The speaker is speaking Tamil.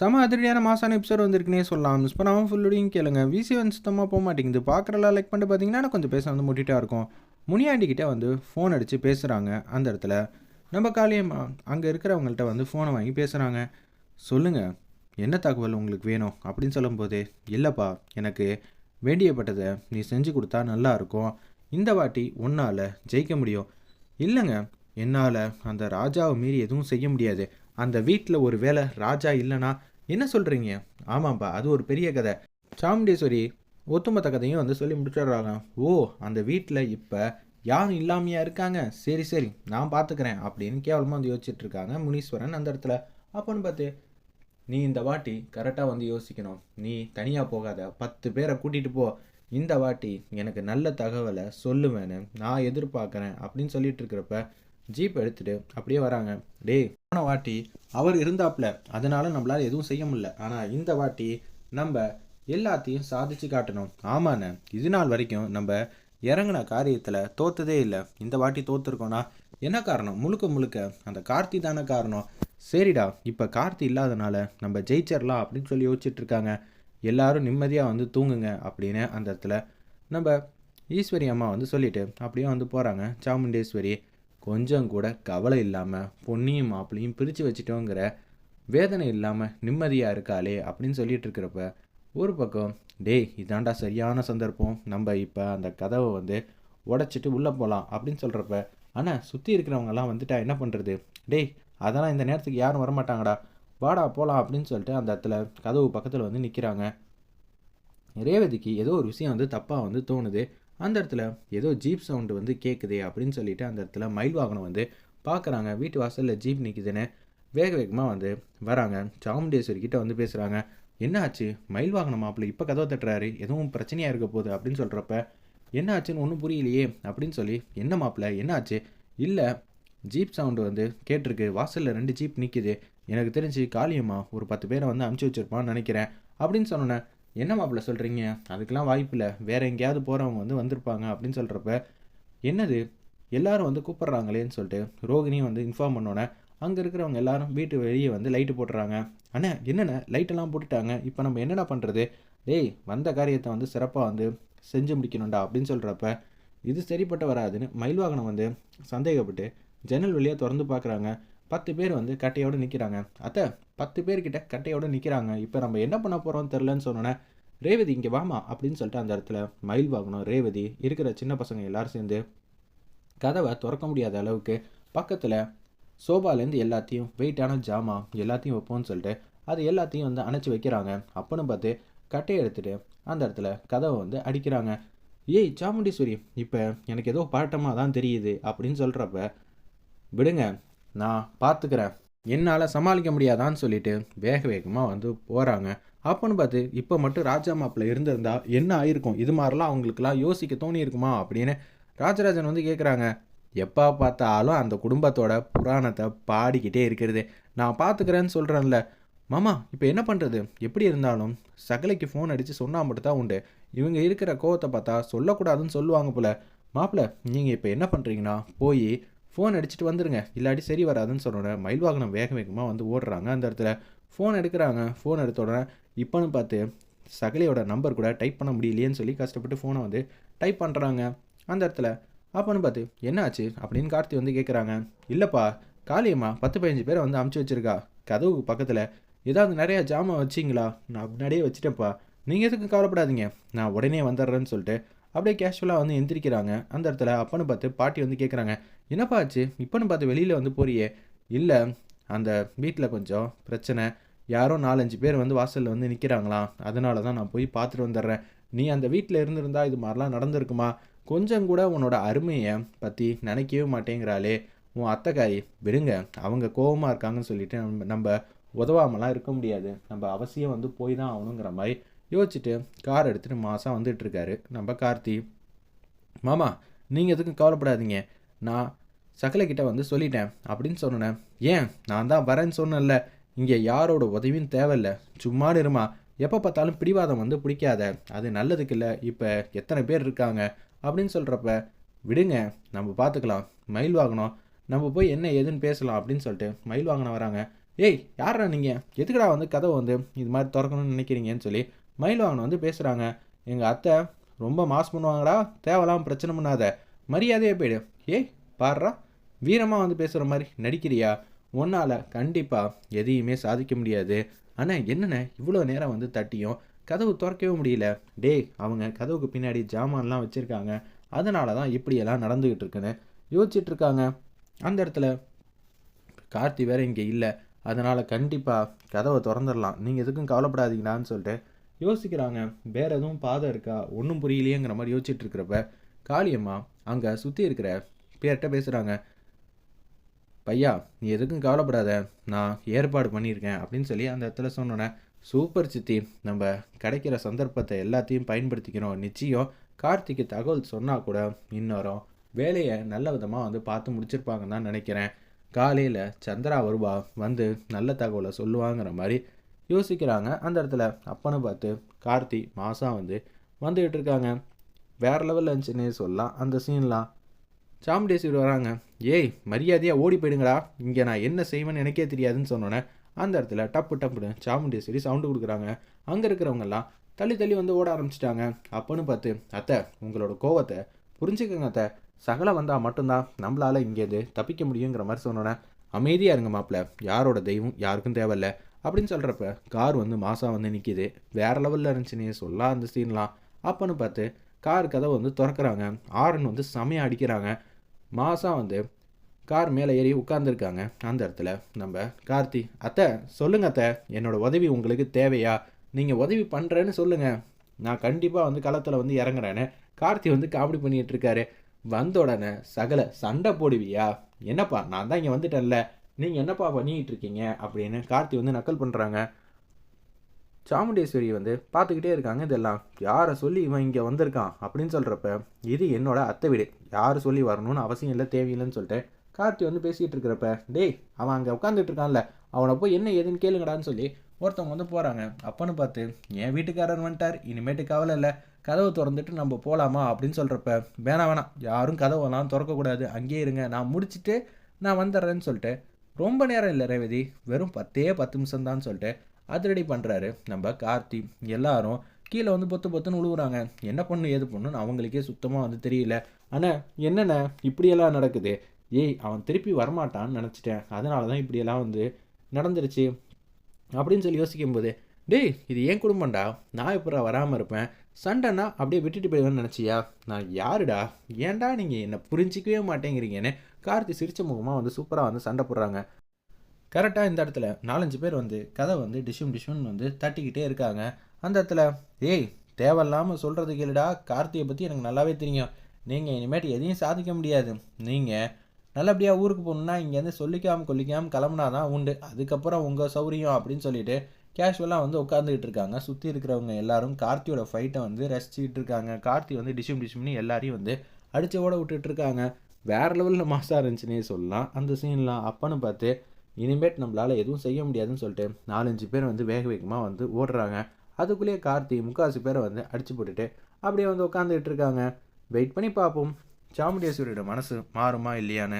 செம அதிரடியான மாசான எபிசோட் வந்திருக்குனே சொல்லலாம். மிஸ் பண்ணாமல் ஃபுல்லுடையும் கேளுங்க. விசி வந்து சுத்தமாக போக மாட்டேங்குது. பார்க்குறலாம் லைக் பண்ணிட்டு பார்த்தீங்கன்னா கொஞ்சம் பேச வந்து முட்டிட்டா இருக்கும். முனியாண்டிக்கிட்ட வந்து ஃபோன் அடித்து பேசுகிறாங்க அந்த இடத்துல. நம்ம காளியம்மா அங்கே இருக்கிறவங்கள்ட்ட வந்து ஃபோனை வாங்கி பேசுகிறாங்க சொல்லுங்கள் என்ன தகவல் உங்களுக்கு வேணும்? அப்படின்னு சொல்லும்போது இல்லைப்பா எனக்கு வேண்டியப்பட்டதை நீ செஞ்சு கொடுத்தா நல்லா இருக்கும். இந்த வாட்டி உன்னால் ஜெயிக்க முடியும். இல்லைங்க என்னால் அந்த ராஜாவை மீறி எதுவும் செய்ய முடியாது. அந்த வீட்டில் ஒரு வேளை ராஜா இல்லைன்னா என்ன சொல்கிறீங்க ஆமாப்பா அது ஒரு பெரிய கதை. சாமுண்டேஸ்வரி ஒத்துமொத்த கதையும் வந்து சொல்லி முடிச்சிடுறாங்க ஓ அந்த வீட்டில் இப்போ யாரும் இல்லாமையாக இருக்காங்க? சரி சரி நான் பார்த்துக்கிறேன் அப்படின்னு கேவலமாக வந்து யோசிச்சுட்டு இருக்காங்க முனீஸ்வரன் அந்த இடத்துல. அப்போன்னு பார்த்து நீ இந்த வாட்டி கரெக்டாக வந்து யோசிக்கணும். நீ தனியாக போகாத. பத்து பேரை கூட்டிகிட்டு போ. இந்த வாட்டி எனக்கு நல்ல தகவலை சொல்லுவேன்னு நான் எதிர்பார்க்குறேன் அப்படின்னு சொல்லிட்டு இருக்கிறப்ப ஜீப் எடுத்துகிட்டு அப்படியே வராங்க. டேய் போன வாட்டி அவர் இருந்தாப்ல அதனால நம்மளால் எதுவும் செய்ய முடியல. ஆனால் இந்த வாட்டி நம்ம எல்லாத்தையும் சாதிச்சு காட்டணும். ஆமாண்ண இது நாள் வரைக்கும் நம்ம இறங்கின காரியத்தில் தோத்ததே இல்லை. இந்த வாட்டி தோத்துருக்கோன்னா என்ன காரணம்? முழுக்க முழுக்க அந்த கார்த்தி தானே காரணம். சரிடா இப்போ கார்த்தி இல்லாதனால நம்ம ஜெயிச்சிடலாம் அப்படின்னு சொல்லி யோசிச்சுட்டு இருக்காங்க. எல்லாரும் நிம்மதியாக வந்து தூங்குங்க அப்படின்னு அந்த இடத்துல நம்ம ஈஸ்வரி அம்மா வந்து சொல்லிட்டு அப்படியே வந்து போகிறாங்க சாமுண்டேஸ்வரி கொஞ்சம் கூட கவலை இல்லாமல் பொன்னியும் மாப்பிளையும் பிரித்து வச்சிட்டோங்கிற வேதனை இல்லாமல் நிம்மதியாக இருக்காளே அப்படின்னு சொல்லிட்டு இருக்கிறப்ப ஒரு பக்கம் டேய் இதாண்டா சரியான சந்தர்ப்பம். நம்ம இப்போ அந்த கதவை வந்து உடச்சிட்டு உள்ளே போகலாம் அப்படின்னு சொல்கிறப்ப ஆனால் சுற்றி இருக்கிறவங்கெல்லாம் வந்துட்டா என்ன பண்ணுறது டேய் அதெல்லாம் இந்த நேரத்துக்கு யாரும் வரமாட்டாங்கடா. வாடா போகலாம் அப்படின்னு சொல்லிட்டு அந்த இடத்துல கதவு பக்கத்தில் வந்து நிற்கிறாங்க ரேவதிக்கு ஏதோ ஒரு விஷயம் வந்து தப்பாக வந்து தோணுது. அந்த இடத்துல ஏதோ ஜீப் சவுண்டு வந்து கேட்குதே அப்படின்னு சொல்லிட்டு அந்த இடத்துல மயில் வாகனம் வந்து பார்க்குறாங்க வீட்டு வாசலில் ஜீப் நிற்குதுன்னு வேக வேகமாக வந்து வராங்க. சாமுண்டேஸ்வரி கிட்டே வந்து பேசுகிறாங்க என்ன ஆச்சு மயில் வாகனம் மாப்பிள்ளை இப்போ கதவை தட்டுறாரு. எதுவும் பிரச்சனையாக இருக்க போகுது? அப்படின்னு சொல்கிறப்ப என்ன ஆச்சுன்னு ஒன்றும் புரியலையே அப்படின்னு சொல்லி என்ன மாப்பிள்ளை? என்ன ஆச்சு இல்லை ஜீப் சவுண்டு வந்து கேட்டிருக்கு. வாசலில் ரெண்டு ஜீப் நிற்கிது எனக்கு தெரிஞ்சு காளியம்மா ஒரு பத்து பேரை வந்து அமுச்சு வச்சிருப்பான்னு நினைக்கிறேன் அப்படின்னு சொன்னோன்னே என்ன மாப்பிள்ள சொல்கிறீங்க அதுக்கெலாம் வாய்ப்பு இல்லை. வேறு எங்கேயாவது போகிறவங்க வந்து வந்திருப்பாங்க அப்படின்னு சொல்கிறப்ப என்னது? எல்லாரும் வந்து கூப்பிட்றாங்களேன்னு சொல்லிட்டு ரோகிணியும் வந்து இன்ஃபார்ம் பண்ணோன்னே அங்கே இருக்கிறவங்க எல்லாரும் வீட்டு வெளியே வந்து லைட்டு போட்டுறாங்க. அண்ணா என்னென்ன லைட்டெல்லாம் போட்டுட்டாங்க. இப்போ நம்ம என்னடா பண்ணுறது டேய் வந்த காரியத்தை வந்து சிறப்பாக வந்து செஞ்சு முடிக்கணும்டா அப்படின்னு சொல்கிறப்ப இது சரிப்பட்டு வராதுன்னு மயில் வாகனம் வந்து சந்தேகப்பட்டு ஜன்னல் வழியாக திறந்து பார்க்குறாங்க பத்து பேர் வந்து கட்டையோடு நிற்கிறாங்க அத்தை பத்து பேர்கிட்ட கட்டையோடு நிற்கிறாங்க இப்போ நம்ம என்ன பண்ண போகிறோம் தெரிலன்னு சொன்னோன்னே ரேவதி இங்கே வாமா அப்படின்னு சொல்லிட்டு அந்த இடத்துல மயில் வாங்கணும். ரேவதி இருக்கிற சின்ன பசங்க எல்லாரும் சேர்ந்து கதவை திறக்க முடியாத அளவுக்கு பக்கத்தில் சோபாலேருந்து எல்லாத்தையும் வெயிட்டான ஜாமா எல்லாத்தையும் வைப்போம்னு சொல்லிட்டு அது எல்லாத்தையும் வந்து அணைச்சி வைக்கிறாங்க. அப்போன்னு பார்த்து கட்டையை எடுத்துகிட்டு அந்த இடத்துல கதவை வந்து அடிக்கிறாங்க. ஏய் சாமுண்டீஸ்வரி இப்போ எனக்கு ஏதோ பாட்டமாக தான் தெரியுது அப்படின்னு சொல்கிறப்ப விடுங்க நான் பார்த்துக்கிறேன். என்னால் சமாளிக்க முடியாதான்னு சொல்லிட்டு வேக வேகமாக வந்து போகிறாங்க அப்போன்னு பார்த்து இப்போ மட்டும் ராஜா மாப்பிள்ள இருந்திருந்தா என்ன ஆயிருக்கும்? இது மாதிரிலாம் அவங்களுக்குலாம் யோசிக்க தோணி இருக்குமா அப்படின்னு ராஜராஜன் வந்து கேட்குறாங்க எப்போ பார்த்தாலும் அந்த குடும்பத்தோட புராணத்தை பாடிக்கிட்டே இருக்கிறது. நான் பார்த்துக்கிறேன்னு சொல்கிறேன்ல மாமா இப்போ என்ன பண்ணுறது எப்படி இருந்தாலும் சகலைக்கு ஃபோன் அடித்து சொன்னால் மட்டும் தான் உண்டு. இவங்க இருக்கிற கோவத்தை பார்த்தா சொல்லக்கூடாதுன்னு சொல்லுவாங்க போல். மாப்பிள்ள நீங்கள் இப்போ என்ன பண்ணுறீங்கன்னா போய் ஃபோன் அடிச்சுட்டு வந்துடுங்க இல்லாட்டி சரி வராதுன்னு சொன்னோட மயில் வாகனம் வேக வேகமாக வந்து ஓடுறாங்க. அந்த இடத்துல ஃபோன் எடுக்கிறாங்க. ஃபோன் எடுத்த உடனே இப்போன்னு பார்த்து சகலையோட நம்பர் கூட டைப் பண்ண முடியலையேன்னு சொல்லி கஷ்டப்பட்டு ஃபோனை வந்து டைப் பண்ணுறாங்க அந்த இடத்துல அப்போன்னு பார்த்து என்னாச்சு? அப்படின்னு கார்த்தி வந்து கேட்குறாங்க இல்லைப்பா காளியம்மா பத்து பதினஞ்சு பேரை வந்து அமுச்சு வச்சிருக்கா. கதவுக்கு பக்கத்தில் ஏதாவது நிறையா ஜாமான் வச்சிங்களா? நான் முன்னாடியே வச்சுட்டேன்ப்பா. நீங்கள் எதுக்கும் கவலைப்படாதீங்க. நான் உடனே வந்துடுறேன்னு சொல்லிட்டு அப்படியே கேஷுவலாக வந்து எந்திரிக்கிறாங்க. அந்த இடத்துல அப்பன்னு பார்த்து பாட்டி வந்து கேட்குறாங்க என்னப்பா ஆச்சு? இப்போன்னு பார்த்து வெளியில் வந்து போறியே. இல்லை அந்த வீட்டில் கொஞ்சம் பிரச்சனை. யாரோ நாலஞ்சு பேர் வந்து வாசலில் வந்து நிற்கிறாங்களாம் அதனால தான் நான் போய் பார்த்துட்டு வந்துடுறேன். நீ அந்த வீட்டில் இருந்திருந்தா இது மாதிரிலாம் நடந்திருக்குமா? கொஞ்சம் கூட உன்னோட அருமையை பற்றி நினைக்கவே மாட்டேங்கிறாளே. உன் அத்தைக்காரி விடுங்க. அவங்க கோபமாக இருக்காங்கன்னு சொல்லிட்டு நம்ம நம்ம உதவாமலாம் இருக்க முடியாது. நம்ம அவசியம் வந்து போய் தான் ஆகணுங்கிற மாதிரி யோசிச்சுட்டு கார் எடுத்துகிட்டு மாதம் வந்துட்டுருக்காரு. நம்ம கார்த்தி. மாமா நீங்கள் எதுக்கும் கவலைப்படாதீங்க. நான் சகலைக்கிட்ட வந்து சொல்லிட்டேன். அப்படின்னு சொன்னேன் ஏன்? நான் தான் வரேன்னு சொன்னேன்ல. இங்கே யாரோட உதவியும் தேவையில்ல. சும்மா இருமா. எப்போ பார்த்தாலும் பிடிவாதம் வந்து பிடிக்காத. அது நல்லதுக்கு இல்லை. இப்போ எத்தனை பேர் இருக்காங்க? அப்படின்னு சொல்கிறப்ப விடுங்க. நம்ம பார்த்துக்கலாம். மயில் வாங்கணும். நம்ம போய் என்ன ஏதுன்னு பேசலாம். அப்படின்னு சொல்லிட்டு மயில் வாங்கின வராங்க. ஏய் யாரா நீங்கள் எதுக்குடா வந்து கதவை வந்து இது மாதிரி திறக்கணும்னு நினைக்கிறீங்கன்னு சொல்லி மயில் வாங்கின வந்து பேசுகிறாங்க எங்கள் அத்தை ரொம்ப மாஸ் பண்ணுவாங்கடா. தேவலாம் பிரச்சனை பண்ணாத. மரியாதையே போயிடு. ஏய் பாடுறா வீரமாக வந்து பேசுகிற மாதிரி நடிக்கிறியா? உன்னால் கண்டிப்பாக எதையுமே சாதிக்க முடியாது. ஆனால் என்னண்ணே? இவ்வளோ நேரம் வந்து தட்டியும் கதவு திறக்கவே முடியல. டேய் அவங்க கதவுக்கு பின்னாடி ஜாமான்லாம் வச்சுருக்காங்க. அதனால தான் இப்படியெல்லாம் நடந்துக்கிட்டு இருக்குன்னு யோசிச்சுட்டு இருக்காங்க அந்த இடத்துல கார்த்தி வேற இங்கே இல்லை. அதனால் கண்டிப்பாக கதவை திறந்துடலாம். நீங்கள் எதுக்கும் கவலைப்படாதீங்கடான்னு சொல்லிட்டு யோசிக்கிறாங்க. வேற எதுவும் பாதை இருக்கா? ஒன்றும் புரியலையேங்கிற மாதிரி யோசிச்சுட்டு இருக்கிறப்ப காளியம்மா அங்கே சுற்றி இருக்கிற பேர்கிட்ட பேசுகிறாங்க பையா நீ எதுக்கும் கவலைப்படாத நான் ஏற்பாடு பண்ணியிருக்கேன் அப்படின்னு சொல்லி அந்த இடத்துல சொன்னோன்னே சூப்பர் சித்தி நம்ம கிடைக்கிற சந்தர்ப்பத்தை எல்லாத்தையும் பயன்படுத்திக்கிறோம். நிச்சயம் கார்த்திக்கு தகவல் சொன்னால் கூட இன்னொரும் வேலையை நல்ல விதமாக வந்து பார்த்து முடிச்சிருப்பாங்கன்னு தான் நினைக்கிறேன். காலையில் சந்திரா வருவா வந்து நல்ல தகவலை சொல்லுவாங்கிற மாதிரி யோசிக்கிறாங்க. அந்த இடத்துல அப்பன்னு பார்த்து கார்த்தி மாதம் வந்து வந்துக்கிட்டு இருக்காங்க. வேறு லெவலில் இருந்துச்சுன்னே சொல்லலாம். அந்த சீன்லாம் சாமுண்டேஸ்வரி வராங்க. ஏய் மரியாதையாக ஓடி போயிடுங்கடா. இங்கே நான் என்ன செய்வேன்னு எனக்கே தெரியாதுன்னு சொன்னோன்னே அந்த இடத்துல டப்பு டப்புன்னு சாமுண்டேஸ்வரி சவுண்டு கொடுக்குறாங்க. அங்கே இருக்கிறவங்கெல்லாம் தள்ளி தள்ளி வந்து ஓட ஆரம்பிச்சிட்டாங்க. அப்போன்னு பார்த்து அத்தை உங்களோட கோவத்தை புரிஞ்சுக்கங்க அத்தை. சகலை வந்தால் மட்டும்தான் நம்மளால் இங்கேருந்து தப்பிக்க முடியுங்கிற மாதிரி சொன்னோன்னே அமைதியாக இருங்க மாப்பிள்ள யாரோட தெய்வம் யாருக்கும் தேவையில்ல. அப்படின்னு சொல்கிறப்ப கார் வந்து மாசாக வந்து நிற்கிது வேறு லெவலில் இருந்துச்சுன்னு சொல்லலாம் அந்த சீன்லாம் அப்போன்னு பார்த்து கார் கதவை வந்து திறக்கிறாங்க. ஆரன் வந்து செமையாக அடிக்கிறாங்க. மாதம் வந்து கார் மேலே ஏறி உட்காந்துருக்காங்க அந்த இடத்துல நம்ம கார்த்தி அத்தை சொல்லுங்க அத்தை என்னோடய உதவி உங்களுக்கு தேவையா? நீங்கள் உதவி பண்ணுறேன்னு சொல்லுங்கள் நான் கண்டிப்பாக வந்து களத்தில் வந்து இறங்குறேன்னு. கார்த்தி வந்து காமெடி பண்ணிகிட்டு இருக்காரு. வந்த உடனே சகல சண்டை போடுவியா? என்னப்பா நான் தான் இங்கே வந்துட்டேன்ல. நீங்கள் என்னப்பா பண்ணிக்கிட்டு இருக்கீங்க? அப்படின்னு கார்த்தி வந்து நக்கல் பண்ணுறாங்க சாமுண்டேஸ்வரி வந்து பார்த்துக்கிட்டே இருக்காங்க இதெல்லாம் யாரை சொல்லி இவன் இங்கே வந்திருக்கான் அப்படின்னு சொல்கிறப்ப இது என்னோட அத்தை வீடு யார் சொல்லி வரணும்னு அவசியம் இல்லை தேவையில்லைன்னு சொல்லிட்டு கார்த்தி வந்து பேசிகிட்டு இருக்கிறப்ப டேய் அவன் அங்கே உட்காந்துட்டு இருக்கான்ல அவனை போய் என்ன ஏதுன்னு கேளுங்கடான்னு சொல்லி ஒருத்தவங்க வந்து போகிறாங்க அப்பன்னு பார்த்து என் வீட்டுக்காரர் வந்துட்டார் இனிமேட்டு கவலை இல்லை கதவை திறந்துட்டு நம்ம போகலாமா அப்படின்னு சொல்கிறப்ப வேணாம் வேணாம் யாரும் கதவெல்லாம் திறக்கக்கூடாது அங்கேயே இருங்க நான் முடிச்சுட்டு நான் வந்துடுறேன்னு சொல்லிட்டு ரொம்ப நேரம் இல்லை ரேவதி வெறும் பத்தே பத்து நிமிஷம் தான் சொல்லிட்டு அதிரடி பண்ணுறாரு நம்ம கார்த்தி எல்லாரும் கீழே வந்து பொத்து பொத்துன்னு உழுவுறாங்க. என்ன பண்ணு ஏது பண்ணுன்னு அவங்களுக்கே சுத்தமாக வந்து தெரியல. ஆனால் என்னென்ன இப்படியெல்லாம் நடக்குது. ஏய் அவன் திருப்பி வரமாட்டான்னு நினச்சிட்டேன். அதனால தான் இப்படியெல்லாம் வந்து நடந்துருச்சு. அப்படின்னு சொல்லி யோசிக்கும்போது டேய் இது ஏன் குடும்பம்டா? நான் இப்போ வராமல் இருப்பேன்? சண்டைனா அப்படியே விட்டுட்டு போயிடுவேன்னு நினச்சியா? நான் யாருடா? ஏன்டா நீங்கள் என்னை புரிஞ்சிக்கவே மாட்டேங்கிறீங்கன்னு கார்த்தி சிரிச்ச முகமாக வந்து சூப்பராக வந்து சண்டை போடுறாங்க. கரெக்டாக இந்த இடத்துல நாலஞ்சு பேர் வந்து கதை வந்து டிஷும் டிஷ்யூம் வந்து தட்டிக்கிட்டே இருக்காங்க. அந்த இடத்துல ஏய் தேவையில்லாமல் சொல்கிறது கேளுடா. கார்த்தியை பற்றி எனக்கு நல்லாவே தெரியும். நீங்கள் இனிமேட்டு எதையும் சாதிக்க முடியாது. நீங்கள் நல்லபடியாக ஊருக்கு போகணுன்னா இங்கேருந்து சொல்லிக்காமல் கொல்லிக்காமல் கிளம்புனா தான் உண்டு. அதுக்கப்புறம் உங்கள் சௌரியம் அப்படின்னு சொல்லிட்டு கேஷுவலாக வந்து உட்காந்துக்கிட்டு இருக்காங்க. சுற்றி இருக்கிறவங்க எல்லாரும் கார்த்தியோட ஃபைட்டை வந்து ரசிச்சுக்கிட்டு இருக்காங்க. கார்த்தி வந்து டிஷும் டிஷும்னு எல்லாரையும் வந்து அடிச்சு ஓட விட்டுட்டு இருக்காங்க. வேறு லெவலில் மாசாக இருந்துச்சுன்னே சொல்லலாம். அந்த சீன்லாம் அப்பன்னு பார்த்து இனிமேட் நம்மளால் எதுவும் செய்ய முடியாதுன்னு சொல்லிட்டு நாலஞ்சு பேர் வந்து வேக வேகமாக வந்து ஓடுறாங்க. அதுக்குள்ளேயே கார்த்தி முக்காசு பேரை வந்து அடிச்சு போட்டுட்டு அப்படியே வந்து உட்காந்துக்கிட்டு இருக்காங்க. வெயிட் பண்ணி பார்ப்போம். சாமுண்டேஸ்வரியோட மனசு மாறுமா இல்லையான்னு.